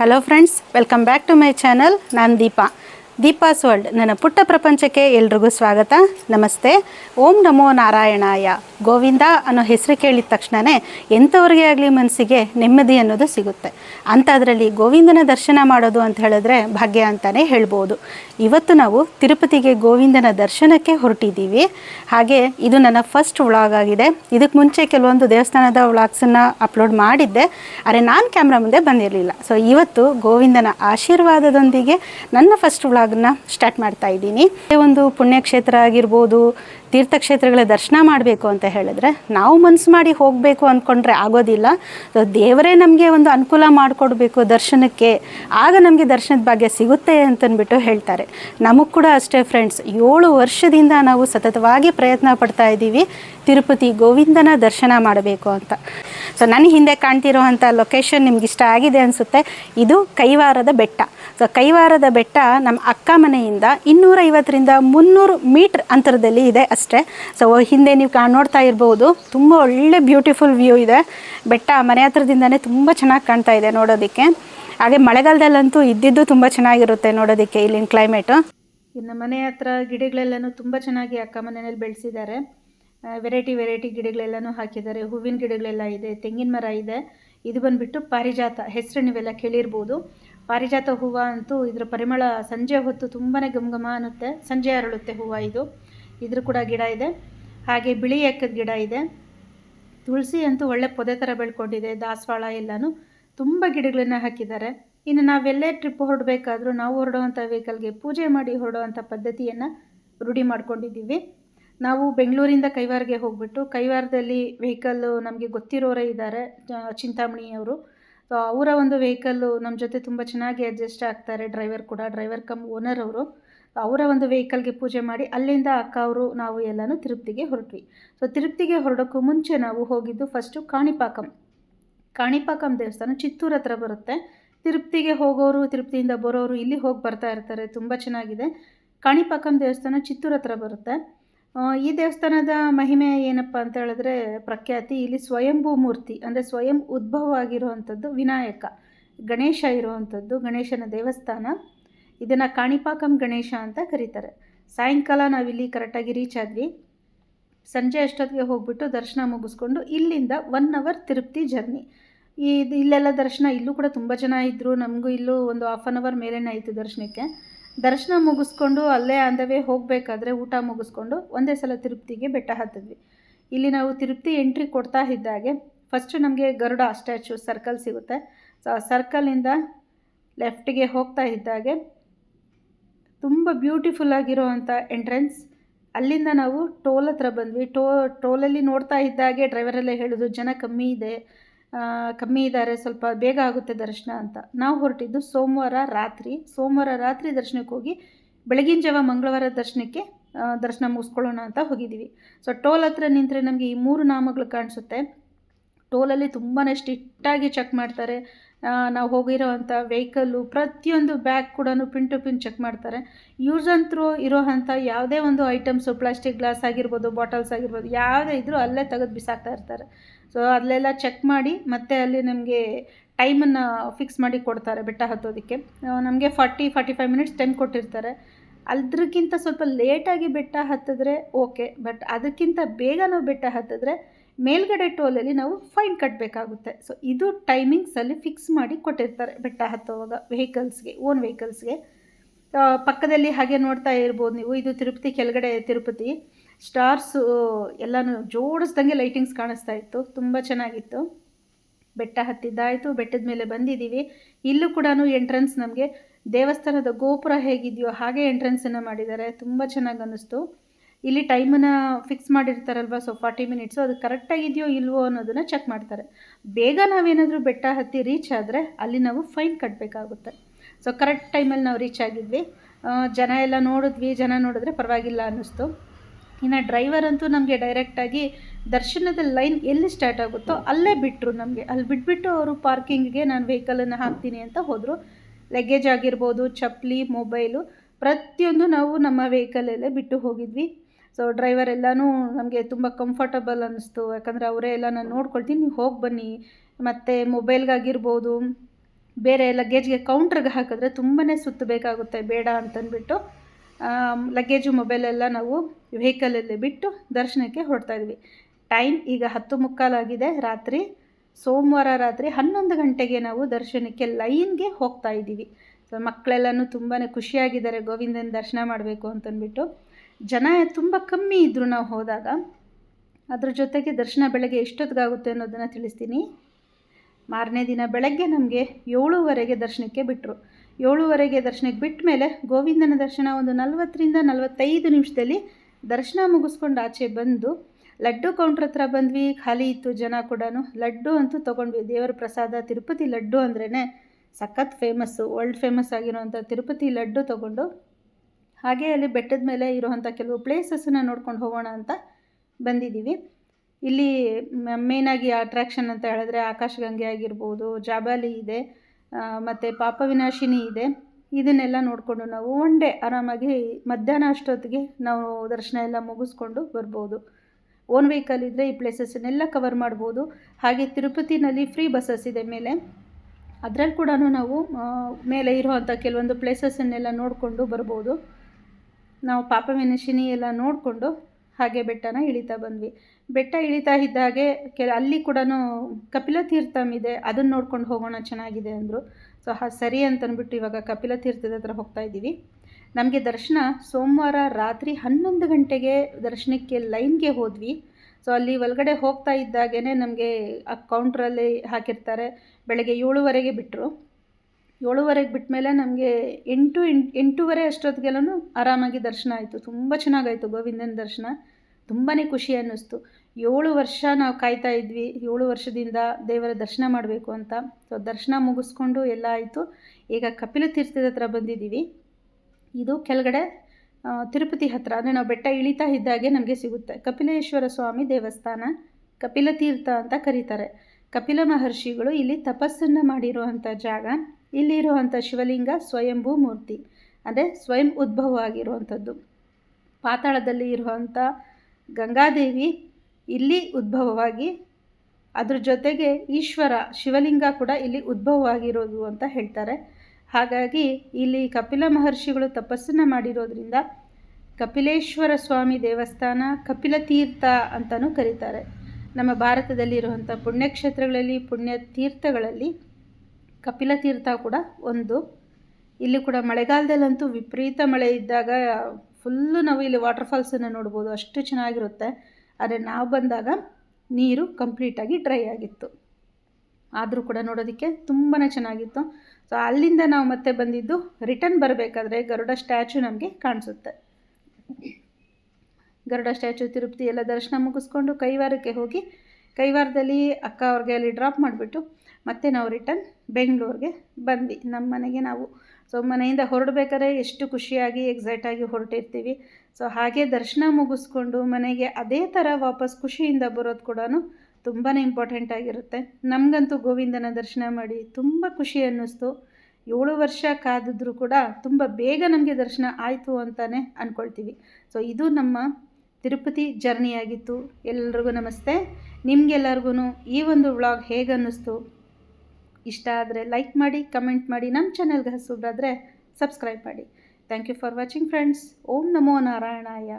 Hello friends welcome back to my channel நான் Deepa. Deepa's world ನನ್ನ ಪುಟ್ಟ ಪ್ರಪಂಚಕ್ಕೆ ಎಲ್ರಿಗೂ ಸ್ವಾಗತ. ನಮಸ್ತೆ. ಓಂ ನಮೋ ನಾರಾಯಣಾಯ. ಗೋವಿಂದ ಅನ್ನೋ ಹೆಸರು ಕೇಳಿದ ತಕ್ಷಣವೇ ಎಂಥವ್ರಿಗೆ ಆಗಲಿ ಮನಸ್ಸಿಗೆ ನೆಮ್ಮದಿ ಅನ್ನೋದು ಸಿಗುತ್ತೆ. ಅಂಥದ್ರಲ್ಲಿ ಗೋವಿಂದನ ದರ್ಶನ ಮಾಡೋದು ಅಂತ ಹೇಳಿದ್ರೆ ಭಾಗ್ಯ ಅಂತಲೇ ಹೇಳ್ಬೋದು. ಇವತ್ತು ನಾವು ತಿರುಪತಿಗೆ ಗೋವಿಂದನ ದರ್ಶನಕ್ಕೆ ಹೊರಟಿದ್ದೀವಿ. ಹಾಗೆ ಇದು ನನ್ನ ಫಸ್ಟ್ ವ್ಲಾಗ್ ಆಗಿದೆ. ಇದಕ್ಕೆ ಮುಂಚೆ ಕೆಲವೊಂದು ದೇವಸ್ಥಾನದ ವ್ಲಾಗ್ಸನ್ನು ಅಪ್ಲೋಡ್ ಮಾಡಿದ್ದೆ. ಆದರೆ ನಾನು ಕ್ಯಾಮ್ರಾ ಮುಂದೆ ಬಂದಿರಲಿಲ್ಲ. ಸೊ ಇವತ್ತು ಗೋವಿಂದನ ಆಶೀರ್ವಾದದೊಂದಿಗೆ ನನ್ನ ಫಸ್ಟ್ ವ್ಲಾಗ್ನ ಸ್ಟಾರ್ಟ್ ಮಾಡ್ತಾ ಇದ್ದೀನಿ. ಒಂದು ಪುಣ್ಯಕ್ಷೇತ್ರ ಆಗಿರ್ಬೋದು ತೀರ್ಥಕ್ಷೇತ್ರಗಳ ದರ್ಶನ ಮಾಡಬೇಕು ಅಂತ ಹೇಳಿದ್ರೆ ನಾವು ಮನಸ್ಸು ಮಾಡಿ ಹೋಗಬೇಕು ಅಂದ್ಕೊಂಡ್ರೆ ಆಗೋದಿಲ್ಲ. ಸೊ ದೇವರೇ ನಮಗೆ ಒಂದು ಅನುಕೂಲ ಮಾಡಿಕೊಡ್ಬೇಕು ದರ್ಶನಕ್ಕೆ. ಆಗ ನಮಗೆ ದರ್ಶನದ ಭಾಗ್ಯ ಸಿಗುತ್ತೆ ಅಂತನ್ಬಿಟ್ಟು ಹೇಳ್ತಾರೆ. ನಮಗೆ ಕೂಡ ಅಷ್ಟೇ ಫ್ರೆಂಡ್ಸ್ ಏಳು ವರ್ಷದಿಂದ ನಾವು ಸತತವಾಗಿ ಪ್ರಯತ್ನ ಪಡ್ತಾ ಇದ್ದೀವಿ. ತಿರುಪತಿ ಗೋವಿಂದನ ದರ್ಶನ ಮಾಡಬೇಕು ಅಂತ. ಸೊ ನನ್ನ ಹಿಂದೆ ಕಾಣ್ತಿರೋವಂಥ ಲೊಕೇಶನ್ ನಿಮ್ಗೆ ಇಷ್ಟ ಆಗಿದೆ ಅನಿಸುತ್ತೆ. ಇದು ಕೈವಾರದ ಬೆಟ್ಟ. ಸೊ ಕೈವಾರದ ಬೆಟ್ಟ ನಮ್ಮ ಅಕ್ಕ ಮನೆಯಿಂದ ಇನ್ನೂರೈವತ್ತರಿಂದ ಮುನ್ನೂರು ಮೀಟ್ರ್ ಅಂತರದಲ್ಲಿ ಇದೆ. ಅಷ್ಟೇ. ಸೊ ಹಿಂದೆ ನೀವು ಕಾ ನೋಡ್ತಾ ಇರ್ಬೋದು, ತುಂಬ ಒಳ್ಳೆ ಬ್ಯೂಟಿಫುಲ್ ವ್ಯೂ ಇದೆ. ಬೆಟ್ಟ ಮನೆ ಹತ್ರದಿಂದನೇ ತುಂಬ ಚೆನ್ನಾಗಿ ಕಾಣ್ತಾ ಇದೆ ನೋಡೋದಕ್ಕೆ. ಹಾಗೆ ಮಳೆಗಾಲದಲ್ಲಂತೂ ಇದ್ದಿದ್ದು ತುಂಬ ಚೆನ್ನಾಗಿರುತ್ತೆ ನೋಡೋದಕ್ಕೆ ಇಲ್ಲಿನ ಕ್ಲೈಮೇಟು ಇನ್ನು ಮನೆ ಹತ್ರ ಗಿಡಗಳೆಲ್ಲನೂ ತುಂಬ ಚೆನ್ನಾಗಿ ಅಕ್ಕ ಮನೆಯಲ್ಲಿ ಬೆಳೆಸಿದ್ದಾರೆ. ವೆರೈಟಿ ವೆರೈಟಿ ಗಿಡಗಳೆಲ್ಲನೂ ಹಾಕಿದ್ದಾರೆ. ಹೂವಿನ ಗಿಡಗಳೆಲ್ಲ ಇದೆ, ತೆಂಗಿನ ಮರ ಇದೆ. ಇದು ಬಂದುಬಿಟ್ಟು ಪಾರಿಜಾತ, ಹೆಸರು ನೀವೆಲ್ಲ ಕೇಳಿರ್ಬೋದು. ಪಾರಿಜಾತ ಹೂವು ಅಂತೂ ಇದರ ಪರಿಮಳ ಸಂಜೆ ಹೊತ್ತು ತುಂಬಾ ಘಮ ಅನ್ನುತ್ತೆ. ಸಂಜೆ ಅರಳುತ್ತೆ ಹೂವು ಇದು. ಇದ್ರ ಕೂಡ ಗಿಡ ಇದೆ. ಹಾಗೆ ಬಿಳಿ ಎಕ್ಕದ ಗಿಡ ಇದೆ. ತುಳಸಿ ಅಂತೂ ಒಳ್ಳೆ ಪೊದೆ ಥರ ಬೆಳ್ಕೊಂಡಿದೆ, ದಾಸವಾಳ ಎಲ್ಲನೂ. ತುಂಬ ಗಿಡಗಳನ್ನ ಹಾಕಿದ್ದಾರೆ. ಇನ್ನು ನಾವೆಲ್ಲೇ ಟ್ರಿಪ್ ಹೊರಡಬೇಕಾದ್ರೂ ನಾವು ಹೊರಡುವಂಥ ವೆಹಿಕಲ್ಗೆ ಪೂಜೆ ಮಾಡಿ ಹೊರಡುವಂಥ ಪದ್ಧತಿಯನ್ನು ರೂಢಿ ಮಾಡ್ಕೊಂಡಿದ್ದೀವಿ. ನಾವು ಬೆಂಗಳೂರಿಂದ ಕೈವಾರಿಗೆ ಹೋಗ್ಬಿಟ್ಟು, ಕೈವಾರದಲ್ಲಿ ವೆಹಿಕಲ್ಲು ನಮಗೆ ಗೊತ್ತಿರೋರೇ ಇದ್ದಾರೆ ಚಿಂತಾಮಣಿಯವರು ಸೊ ಅವರ. ಒಂದು ವೆಹಿಕಲ್ಲು ನಮ್ಮ ಜೊತೆ ತುಂಬ ಚೆನ್ನಾಗಿ ಅಡ್ಜಸ್ಟ್ ಆಗ್ತಾರೆ. ಡ್ರೈವರ್ ಕೂಡ ಡ್ರೈವರ್ ಕಮ್ ಓನರ್ ಅವರು. ಅವರ ಒಂದು ವೆಹಿಕಲ್ಗೆ ಪೂಜೆ ಮಾಡಿ ಅಲ್ಲಿಂದ ಅಕ್ಕ ಅವರು ನಾವು ಎಲ್ಲನೂ ತಿರುಪ್ತಿಗೆ ಹೊರಟ್ವಿ. ಸೊ ತಿರುಪ್ತಿಗೆ ಹೊರಡೋಕ್ಕೂ ಮುಂಚೆ ನಾವು ಹೋಗಿದ್ದು ಫಸ್ಟು ಕಾಣಿಪಾಕಂ. ಕಾಣಿಪಾಕಂ ದೇವಸ್ಥಾನ ಚಿತ್ತೂರು ಹತ್ರ ಬರುತ್ತೆ. ತಿರುಪ್ತಿಗೆ ಹೋಗೋರು, ತಿರುಪ್ತಿಯಿಂದ ಬರೋರು ಇಲ್ಲಿ ಹೋಗಿ ಬರ್ತಾ ಇರ್ತಾರೆ. ತುಂಬ ಚೆನ್ನಾಗಿದೆ. ಕಾಣಿಪಾಕಂ ದೇವಸ್ಥಾನ ಚಿತ್ತೂರು ಹತ್ರ ಬರುತ್ತೆ. ಈ ದೇವಸ್ಥಾನದ ಮಹಿಮೆ ಏನಪ್ಪ ಅಂತ ಹೇಳಿದ್ರೆ ಪ್ರಖ್ಯಾತಿ ಇಲ್ಲಿ ಸ್ವಯಂಭೂ ಮೂರ್ತಿ, ಅಂದರೆ ಸ್ವಯಂ ಉದ್ಭವ ಆಗಿರುವಂಥದ್ದು ವಿನಾಯಕ, ಗಣೇಶ ಇರುವಂಥದ್ದು ಗಣೇಶನ ದೇವಸ್ಥಾನ. ಇದನ್ನು ಕಾಣಿಪಾಕಂ ಗಣೇಶ ಅಂತ ಕರೀತಾರೆ. ಸಾಯಂಕಾಲ ನಾವಿಲ್ಲಿ ಕರೆಕ್ಟಾಗಿ ರೀಚ್ ಆದ್ವಿ. ಸಂಜೆ ಅಷ್ಟೊತ್ತಿಗೆ ಹೋಗ್ಬಿಟ್ಟು ದರ್ಶನ ಮುಗಿಸ್ಕೊಂಡು ಇಲ್ಲಿಂದ ಒನ್ ಅವರ್ ತಿರುಪ್ತಿ ಜರ್ನಿ ಇದು ಇಲ್ಲೆಲ್ಲ ದರ್ಶನ ಇಲ್ಲೂ ಕೂಡ ತುಂಬ ಜನ ಇದ್ದರು ನಮಗೂ ಇಲ್ಲೂ ಒಂದು ಹಾಫ್ ಆನ್ ಅವರ್ ಮೇಲೇ ಆಯಿತು ದರ್ಶನಕ್ಕೆ. ದರ್ಶನ ಮುಗಿಸ್ಕೊಂಡು ಅಲ್ಲೇ ಅಂದವೇ ಹೋಗಬೇಕಾದ್ರೆ ಊಟ ಮುಗಿಸ್ಕೊಂಡು ಒಂದೇ ಸಲ ತಿರುಪ್ತಿಗೆ ಬೆಟ್ಟ ಹತ್ತಿದ್ವಿ. ಇಲ್ಲಿ ನಾವು ತಿರುಪ್ತಿ ಎಂಟ್ರಿ ಕೊಡ್ತಾ ಇದ್ದಾಗೆ ಫಸ್ಟು ನಮಗೆ ಗರುಡ ಸ್ಟ್ಯಾಚು ಸರ್ಕಲ್ ಸಿಗುತ್ತೆ. ಸೊ ಆ ಸರ್ಕಲಿಂದ ಲೆಫ್ಟಿಗೆ ಹೋಗ್ತಾ ಇದ್ದಾಗೆ ತುಂಬ ಬ್ಯೂಟಿಫುಲ್ ಆಗಿರೋವಂಥ ಎಂಟ್ರೆನ್ಸ್ ಅಲ್ಲಿಂದ ನಾವು ಟೋಲ್ ಹತ್ರ ಬಂದ್ವಿ. ಟೋ ಟೋಲಲ್ಲಿ ನೋಡ್ತಾ ಇದ್ದಾಗೆ ಡ್ರೈವರೆಲ್ಲ ಹೇಳೋದು, ಜನ ಕಮ್ಮಿ ಇದೆ. ಕಮ್ಮಿ ಇದ್ದಾರೆ. ಸ್ವಲ್ಪ ಬೇಗ ಆಗುತ್ತೆ ದರ್ಶನ ಅಂತ. ನಾವು ಹೊರಟಿದ್ದು ಸೋಮವಾರ ರಾತ್ರಿ. ಸೋಮವಾರ ರಾತ್ರಿ ದರ್ಶನಕ್ಕೆ ಹೋಗಿ ಬೆಳಗಿನ ಜಾವ ಮಂಗಳವಾರ ದರ್ಶನಕ್ಕೆ ದರ್ಶನ ಮುಗಿಸ್ಕೊಳ್ಳೋಣ ಅಂತ ಹೋಗಿದ್ದೀವಿ. ಸೊ ಟೋಲ್ ಹತ್ರ ನಿಂತರೆ ನಮಗೆ ಈ ಮೂರು ನಾಮಗಳು ಕಾಣಿಸುತ್ತೆ. ಟೋಲಲ್ಲಿ ತುಂಬಾ ಸ್ಟ್ರಿಕ್ಟಾಗಿ ಚೆಕ್ ಮಾಡ್ತಾರೆ. ನಾವು ಹೋಗಿರೋವಂಥ ವೆಹಿಕಲ್ಲು ಪ್ರತಿಯೊಂದು ಬ್ಯಾಗ್ ಕೂಡ ಪಿನ್ ಟು ಪಿನ್ ಚೆಕ್ ಮಾಡ್ತಾರೆ. ಯೂಸ್ ಆ್ಯಂಡ್ ಥ್ರೋ ಇರೋ ಅಂಥ ಯಾವುದೇ ಒಂದು ಐಟಮ್ಸು ಪ್ಲಾಸ್ಟಿಕ್ ಗ್ಲಾಸ್ ಆಗಿರ್ಬೋದು ಬಾಟಲ್ಸ್ ಆಗಿರ್ಬೋದು, ಯಾವುದೇ ಇದ್ದರೂ ಅಲ್ಲೇ ತೆಗೆದು ಬಿಸಾಕ್ತಾ ಇರ್ತಾರೆ. ಸೊ ಅಲ್ಲೆಲ್ಲ ಚೆಕ್ ಮಾಡಿ, ಮತ್ತೆ ಅಲ್ಲಿ ನಮಗೆ ಟೈಮನ್ನು ಫಿಕ್ಸ್ ಮಾಡಿ ಕೊಡ್ತಾರೆ ಬೆಟ್ಟ ಹತ್ತೋದಕ್ಕೆ. ನಮಗೆ forty forty five minutes time ಕೊಟ್ಟಿರ್ತಾರೆ. ಅದ್ರಕ್ಕಿಂತ ಸ್ವಲ್ಪ ಲೇಟಾಗಿ ಬೆಟ್ಟ ಹತ್ತಿದ್ರೆ ಓಕೆ ಬಟ್ ಅದಕ್ಕಿಂತ ಬೇಗ ನಾವು ಬೆಟ್ಟ ಹತ್ತಿದ್ರೆ ಮೇಲ್ಗಡೆ ಟೋಲಲ್ಲಿ ನಾವು ಫೈನ್ ಕಟ್ಟಬೇಕಾಗುತ್ತೆ ಸೊ ಇದು ಟೈಮಿಂಗ್ಸಲ್ಲಿ ಫಿಕ್ಸ್ ಮಾಡಿ ಕೊಟ್ಟಿರ್ತಾರೆ ಬೆಟ್ಟ ಹತ್ತುವಾಗ ವೆಹಿಕಲ್ಸ್ಗೆ ಓನ್ ವೆಹಿಕಲ್ಸ್ಗೆ ಪಕ್ಕದಲ್ಲಿ ಹಾಗೆ ನೋಡ್ತಾ ಇರ್ಬೋದು ನೀವು. ಇದು ತಿರುಪತಿ, ಕೆಳಗಡೆ ತಿರುಪತಿ. ಸ್ಟಾರ್ಸು ಎಲ್ಲನೂ ಜೋಡಿಸ್ದಂಗೆ ಲೈಟಿಂಗ್ಸ್ ಕಾಣಿಸ್ತಾ ಇತ್ತು. ತುಂಬ ಚೆನ್ನಾಗಿತ್ತು. ಬೆಟ್ಟ ಹತ್ತಿದ್ದಾಯಿತು. ಬೆಟ್ಟದ ಮೇಲೆ ಬಂದಿದ್ದೀವಿ. ಇಲ್ಲೂ ಕೂಡ ಎಂಟ್ರೆನ್ಸ್ ನಮಗೆ ದೇವಸ್ಥಾನದ ಗೋಪುರ ಹೇಗಿದೆಯೋ ಹಾಗೆ ಎಂಟ್ರೆನ್ಸನ್ನು ಮಾಡಿದ್ದಾರೆ. ತುಂಬ ಚೆನ್ನಾಗಿ ಅನ್ನಿಸ್ತು. ಇಲ್ಲಿ ಟೈಮನ್ನು ಫಿಕ್ಸ್ ಮಾಡಿರ್ತಾರಲ್ವ? ಸೊ ಫಾರ್ಟಿ ಮಿನಿಟ್ಸು ಅದು ಕರೆಕ್ಟಾಗಿದೆಯೋ ಇಲ್ವೋ ಅನ್ನೋದನ್ನು ಚೆಕ್ ಮಾಡ್ತಾರೆ. ಬೇಗ ನಾವೇನಾದರೂ ಬೆಟ್ಟ ಹತ್ತಿ ರೀಚ್ ಆದರೆ ಅಲ್ಲಿ ನಾವು ಫೈನ್ ಕಟ್ಟಬೇಕಾಗುತ್ತೆ ಸೊ ಕರೆಕ್ಟ್ ಟೈಮಲ್ಲಿ ನಾವು ರೀಚ್ ಆಗಿದ್ವಿ. ಜನ ಎಲ್ಲ ನೋಡಿದ್ವಿ. ಜನ ನೋಡಿದ್ರೆ ಪರವಾಗಿಲ್ಲ ಅನ್ನಿಸ್ತು. ಇನ್ನು ಡ್ರೈವರ್ ಅಂತೂ ನಮಗೆ ಡೈರೆಕ್ಟಾಗಿ ದರ್ಶನದ ಲೈನ್ ಎಲ್ಲಿ ಸ್ಟಾರ್ಟ್ ಆಗುತ್ತೋ ಅಲ್ಲೇ ಬಿಟ್ಟರು ನಮಗೆ. ಅಲ್ಲಿ ಬಿಟ್ಬಿಟ್ಟು ಅವರು ಪಾರ್ಕಿಂಗ್ಗೆ ನಾನು ವೆಹಿಕಲನ್ನು ಹಾಕ್ತೀನಿ ಅಂತ ಹೋದರು. ಲಗೇಜ್ ಆಗಿರ್ಬೋದು, ಚಪ್ಪಲಿ ಮೊಬೈಲು ಪ್ರತಿಯೊಂದು ನಾವು ನಮ್ಮ ವೆಹಿಕಲಲ್ಲೇ ಬಿಟ್ಟು ಹೋಗಿದ್ವಿ. ಸೊ ಡ್ರೈವರ್ ಎಲ್ಲನೂ ನಮಗೆ ತುಂಬ ಕಂಫರ್ಟಬಲ್ ಅನ್ನಿಸ್ತು. ಯಾಕಂದರೆ ಅವರೇ ಎಲ್ಲ ನಾನು ನೋಡ್ಕೊಳ್ತೀನಿ, ನೀವು ಹೋಗಿ ಬನ್ನಿ. ಮತ್ತು ಮೊಬೈಲ್ಗಾಗಿರ್ಬೋದು ಬೇರೆ ಲಗೇಜ್ಗೆ ಕೌಂಟ್ರಿಗೆ ಹಾಕಿದ್ರೆ ತುಂಬಾ ಸುತ್ತಬೇಕಾಗುತ್ತೆ ಬೇಡ ಅಂತಂದ್ಬಿಟ್ಟು ಲಗೇಜು ಮೊಬೈಲೆಲ್ಲ ನಾವು ವೆಹಿಕಲಲ್ಲಿ ಬಿಟ್ಟು ದರ್ಶನಕ್ಕೆ ಹೊರಡ್ತಾಯಿದ್ವಿ ಟೈಮ್ ಈಗ ಹತ್ತು ಮುಕ್ಕಾಲಾಗಿದೆ ರಾತ್ರಿ. ಸೋಮವಾರ ರಾತ್ರಿ ಹನ್ನೊಂದು ಗಂಟೆಗೆ ನಾವು ದರ್ಶನಕ್ಕೆ ಲೈನ್ಗೆ ಹೋಗ್ತಾ ಇದ್ದೀವಿ. ಸೊ ಮಕ್ಕಳೆಲ್ಲನೂ ತುಂಬಾ ಖುಷಿಯಾಗಿದ್ದಾರೆ, ಗೋವಿಂದನ ದರ್ಶನ ಮಾಡಬೇಕು ಅಂತಂದ್ಬಿಟ್ಟು ಜನ ತುಂಬ ಕಮ್ಮಿ ಇದ್ದರು ನಾವು ಹೋದಾಗ. ಅದ್ರ ಜೊತೆಗೆ ದರ್ಶನ ಬೆಳಗ್ಗೆ ಎಷ್ಟೊತ್ತಿಗಾಗುತ್ತೆ ಅನ್ನೋದನ್ನು ತಿಳಿಸ್ತೀನಿ. ಮಾರನೇ ದಿನ ಬೆಳಗ್ಗೆ ನಮಗೆ ಏಳುವರೆಗೆ ದರ್ಶನಕ್ಕೆ ಬಿಟ್ಟರು ಏಳುವರೆಗೆ ದರ್ಶನಕ್ಕೆ ಬಿಟ್ಟ ಮೇಲೆ ಗೋವಿಂದನ ದರ್ಶನ ಒಂದು ನಲವತ್ತರಿಂದ ನಲವತ್ತೈದು ನಿಮಿಷದಲ್ಲಿ ದರ್ಶನ ಮುಗಿಸ್ಕೊಂಡು ಆಚೆ ಬಂದು ಲಡ್ಡು ಕೌಂಟ್ರ್ ಹತ್ರ ಬಂದ್ವಿ. ಖಾಲಿ ಇತ್ತು ಜನ ಕೂಡ ಲಡ್ಡು ಅಂತೂ ತೊಗೊಂಡ್ವಿ. ದೇವರ ಪ್ರಸಾದ ತಿರುಪತಿ ಲಡ್ಡು ಅಂದ್ರೇ ಸಖತ್ ಫೇಮಸ್ಸು ವರ್ಲ್ಡ್ ಫೇಮಸ್ ಆಗಿರೋವಂಥ ತಿರುಪತಿ ಲಡ್ಡು ತೊಗೊಂಡು ಹಾಗೆ ಅಲ್ಲಿ ಬೆಟ್ಟದ ಮೇಲೆ ಇರುವಂಥ ಕೆಲವು ಪ್ಲೇಸಸ್ಸನ್ನ ನೋಡ್ಕೊಂಡು ಹೋಗೋಣ ಅಂತ ಬಂದಿದ್ದೀವಿ. ಇಲ್ಲಿ ಮೇನಾಗಿ ಅಟ್ರಾಕ್ಷನ್ ಅಂತ ಹೇಳಿದ್ರೆ ಆಕಾಶಗಂಗೆ ಆಗಿರ್ಬೋದು, ಜಾಬಾಲಿ ಇದೆ ಮತ್ತು ಪಾಪವಿನಾಶಿನಿ ಇದೆ. ಇದನ್ನೆಲ್ಲ ನೋಡಿಕೊಂಡು ನಾವು ಒನ್ ಡೇ ಆರಾಮಾಗಿ ಮಧ್ಯಾಹ್ನ ಅಷ್ಟೊತ್ತಿಗೆ ನಾವು ದರ್ಶನ ಎಲ್ಲ ಮುಗಿಸ್ಕೊಂಡು ಬರ್ಬೋದು. ಓನ್ ವೆಹಿಕಲ್ ಇದ್ದರೆ ಈ ಪ್ಲೇಸಸ್ಸನ್ನೆಲ್ಲ ಕವರ್ ಮಾಡ್ಬೋದು. ಹಾಗೆ ತಿರುಪತಿನಲ್ಲಿ ಫ್ರೀ ಬಸ್ಸಸ್ ಇದೆ ಮೇಲೆ. ಅದರಲ್ಲಿ ಕೂಡ ನಾವು ಮೇಲೆ ಇರುವಂಥ ಕೆಲವೊಂದು ಪ್ಲೇಸಸ್ಸನ್ನೆಲ್ಲ ನೋಡಿಕೊಂಡು ಬರ್ಬೋದು. ನಾವು ಪಾಪವಿನಾಶಿನಿ ಎಲ್ಲ ನೋಡಿಕೊಂಡು ಹಾಗೆ ಬೆಟ್ಟನ ಇಳಿತಾ ಬಂದ್ವಿ. ಬೆಟ್ಟ ಇಳಿತಾ ಇದ್ದಾಗೆ ಕೆಲ, ಅಲ್ಲಿ ಕೂಡ ಕಪಿಲ ತೀರ್ಥಮ್ ಇದೆ ಅದನ್ನು ನೋಡ್ಕೊಂಡು ಹೋಗೋಣ ಚೆನ್ನಾಗಿದೆ ಅಂದರು. ಸೊ, ಹಾ, ಸರಿ ಅಂತಂದ್ಬಿಟ್ಟು ಇವಾಗ ಕಪಿಲ ತೀರ್ಥದ ಹತ್ರ ಹೋಗ್ತಾ ಇದ್ದೀವಿ. ನಮಗೆ ದರ್ಶನ ಸೋಮವಾರ ರಾತ್ರಿ ಹನ್ನೊಂದು ಗಂಟೆಗೆ ದರ್ಶನಕ್ಕೆ ಲೈನ್ಗೆ ಹೋದ್ವಿ. ಸೊ, ಅಲ್ಲಿ ಒಳಗಡೆ ಹೋಗ್ತಾ ಇದ್ದಾಗೇ ನಮಗೆ ಆ ಕೌಂಟ್ರಲ್ಲಿ ಹಾಕಿರ್ತಾರೆ. ಬೆಳಗ್ಗೆ ಏಳುವರೆಗೆ ಬಿಟ್ಟರು ಏಳುವರೆಗೆ ಬಿಟ್ಟ ಮೇಲೆ ನಮಗೆ ಎಂಟು ಎಂಟು ಎಂಟೂವರೆ ಅಷ್ಟೊತ್ತಿಗೆಲ್ಲೂ ಆರಾಮಾಗಿ ದರ್ಶನ ಆಯಿತು. ತುಂಬ ಚೆನ್ನಾಗಾಯಿತು ಗೋವಿಂದನ ದರ್ಶನ. ತುಂಬಾ ಖುಷಿ ಅನ್ನಿಸ್ತು. ಏಳು ವರ್ಷ ನಾವು ಕಾಯ್ತಾ ಇದ್ವಿ. ಏಳು ವರ್ಷದಿಂದ ದೇವರ ದರ್ಶನ ಮಾಡಬೇಕು ಅಂತ. ಸೊ ದರ್ಶನ ಮುಗಿಸ್ಕೊಂಡು ಎಲ್ಲ ಆಯಿತು. ಈಗ ಕಪಿಲ ತೀರ್ಥದ ಹತ್ರ ಬಂದಿದ್ದೀವಿ. ಇದು ಕೆಳಗಡೆ ತಿರುಪತಿ ಹತ್ರ. ಅಂದರೆ ನಾವು ಬೆಟ್ಟ ಇಳಿತಾ ಇದ್ದಾಗೆ ನಮಗೆ ಸಿಗುತ್ತೆ. ಕಪಿಲೇಶ್ವರ ಸ್ವಾಮಿ ದೇವಸ್ಥಾನ. ಕಪಿಲ ತೀರ್ಥ ಅಂತ ಕರೀತಾರೆ. ಕಪಿಲ ಮಹರ್ಷಿಗಳು ಇಲ್ಲಿ ತಪಸ್ಸನ್ನು ಮಾಡಿರುವಂಥ ಜಾಗ. ಇಲ್ಲಿರುವಂಥ ಶಿವಲಿಂಗ ಸ್ವಯಂಭೂ ಮೂರ್ತಿ, ಅಂದರೆ ಸ್ವಯಂ ಉದ್ಭವ ಆಗಿರುವಂಥದ್ದು ಪಾತಾಳದಲ್ಲಿ ಇರುವಂಥ ಗಂಗಾದೇವಿ ಇಲ್ಲಿ ಉದ್ಭವವಾಗಿ, ಅದ್ರ ಜೊತೆಗೆ ಈಶ್ವರ ಶಿವಲಿಂಗ ಕೂಡ ಇಲ್ಲಿ ಉದ್ಭವವಾಗಿರೋದು ಅಂತ ಹೇಳ್ತಾರೆ. ಹಾಗಾಗಿ ಇಲ್ಲಿ ಕಪಿಲ ಮಹರ್ಷಿಗಳು ತಪಸ್ಸನ್ನು ಮಾಡಿರೋದ್ರಿಂದ ಕಪಿಲೇಶ್ವರ ಸ್ವಾಮಿ ದೇವಸ್ಥಾನ ಕಪಿಲ ತೀರ್ಥ ಅಂತಲೂ ಕರೀತಾರೆ. ನಮ್ಮ ಭಾರತದಲ್ಲಿರುವಂಥ ಪುಣ್ಯಕ್ಷೇತ್ರಗಳಲ್ಲಿ ಪುಣ್ಯ ತೀರ್ಥಗಳಲ್ಲಿ ಕಪಿಲ ತೀರ್ಥ ಕೂಡ ಒಂದು. ಇಲ್ಲಿ ಕೂಡ ಮಳೆಗಾಲದಲ್ಲಂತೂ ವಿಪರೀತ ಮಳೆ ಇದ್ದಾಗ ಫುಲ್ಲು ನಾವು ಇಲ್ಲಿ ವಾಟರ್ ಫಾಲ್ಸನ್ನು ನೋಡ್ಬೋದು. ಅಷ್ಟು ಚೆನ್ನಾಗಿರುತ್ತೆ. ಆದರೆ ನಾವು ಬಂದಾಗ ನೀರು ಕಂಪ್ಲೀಟಾಗಿ ಡ್ರೈ ಆಗಿತ್ತು. ಆದರೂ ಕೂಡ ನೋಡೋದಕ್ಕೆ ತುಂಬಾ ಚೆನ್ನಾಗಿತ್ತು. ಸೊ ಅಲ್ಲಿಂದ ನಾವು ಮತ್ತೆ ಬಂದಿದ್ದು ರಿಟರ್ನ್ ಬರಬೇಕಾದ್ರೆ ಗರುಡ ಸ್ಟ್ಯಾಚು ನಮಗೆ ಕಾಣಿಸುತ್ತೆ. ಗರುಡ ಸ್ಟ್ಯಾಚು ತಿರುಪತಿ ಎಲ್ಲ ದರ್ಶನ ಮುಗಿಸ್ಕೊಂಡು ಕೈವಾರಕ್ಕೆ ಹೋಗಿ ಕೈವಾರದಲ್ಲಿ ಅಕ್ಕ ಅವ್ರಿಗೆ ಅಲ್ಲಿ ಡ್ರಾಪ್ ಮಾಡಿಬಿಟ್ಟು ಮತ್ತೆ ನಾವು ರಿಟರ್ನ್ ಬೆಂಗಳೂರಿಗೆ ಬಂದ್ವಿ. ನಮ್ಮ ಮನೆಗೆ ನಾವು ಸೊ ಮನೆಯಿಂದ ಹೊರಡ್ಬೇಕಾದ್ರೆ ಎಷ್ಟು ಖುಷಿಯಾಗಿ ಎಕ್ಸೈಟಾಗಿ ಹೊರಟಿರ್ತೀವಿ. ಸೊ ಹಾಗೆ ದರ್ಶನ ಮುಗಿಸ್ಕೊಂಡು ಮನೆಗೆ ಅದೇ ಥರ ವಾಪಸ್ ಖುಷಿಯಿಂದ ಬರೋದು ಕೂಡ ತುಂಬಾ ಇಂಪಾರ್ಟೆಂಟ್ ಆಗಿರುತ್ತೆ. ನಮಗಂತೂ ಗೋವಿಂದನ ದರ್ಶನ ಮಾಡಿ ತುಂಬ ಖುಷಿ ಅನ್ನಿಸ್ತು. ಏಳು ವರ್ಷ ಕಾದಿದ್ರು ಕೂಡ ತುಂಬ ಬೇಗ ನಮಗೆ ದರ್ಶನ ಆಯಿತು ಅಂತಲೇ ಅಂದ್ಕೊಳ್ತೀವಿ ಸೊ ಇದು ನಮ್ಮ ತಿರುಪತಿ ಜರ್ನಿಯಾಗಿತ್ತು ಎಲ್ರಿಗೂ ನಮಸ್ತೆ. ನಿಮಗೆಲ್ಲರಿಗೂ ಈ ಒಂದು ವ್ಲಾಗ್ ಹೇಗೆ ಅನ್ನಿಸ್ತು ಇಷ್ಟ ಆದರೆ ಲೈಕ್ ಮಾಡಿ ಕಮೆಂಟ್ ಮಾಡಿ ನಮ್ಮ ಚಾನಲ್ಗೆ ಹಸುಬ್ರಾದರೆ ಸಬ್ಸ್ಕ್ರೈಬ್ ಮಾಡಿ. Thank you for watching friends ಓಂ ನಮೋ ನಾರಾಯಣಾಯ.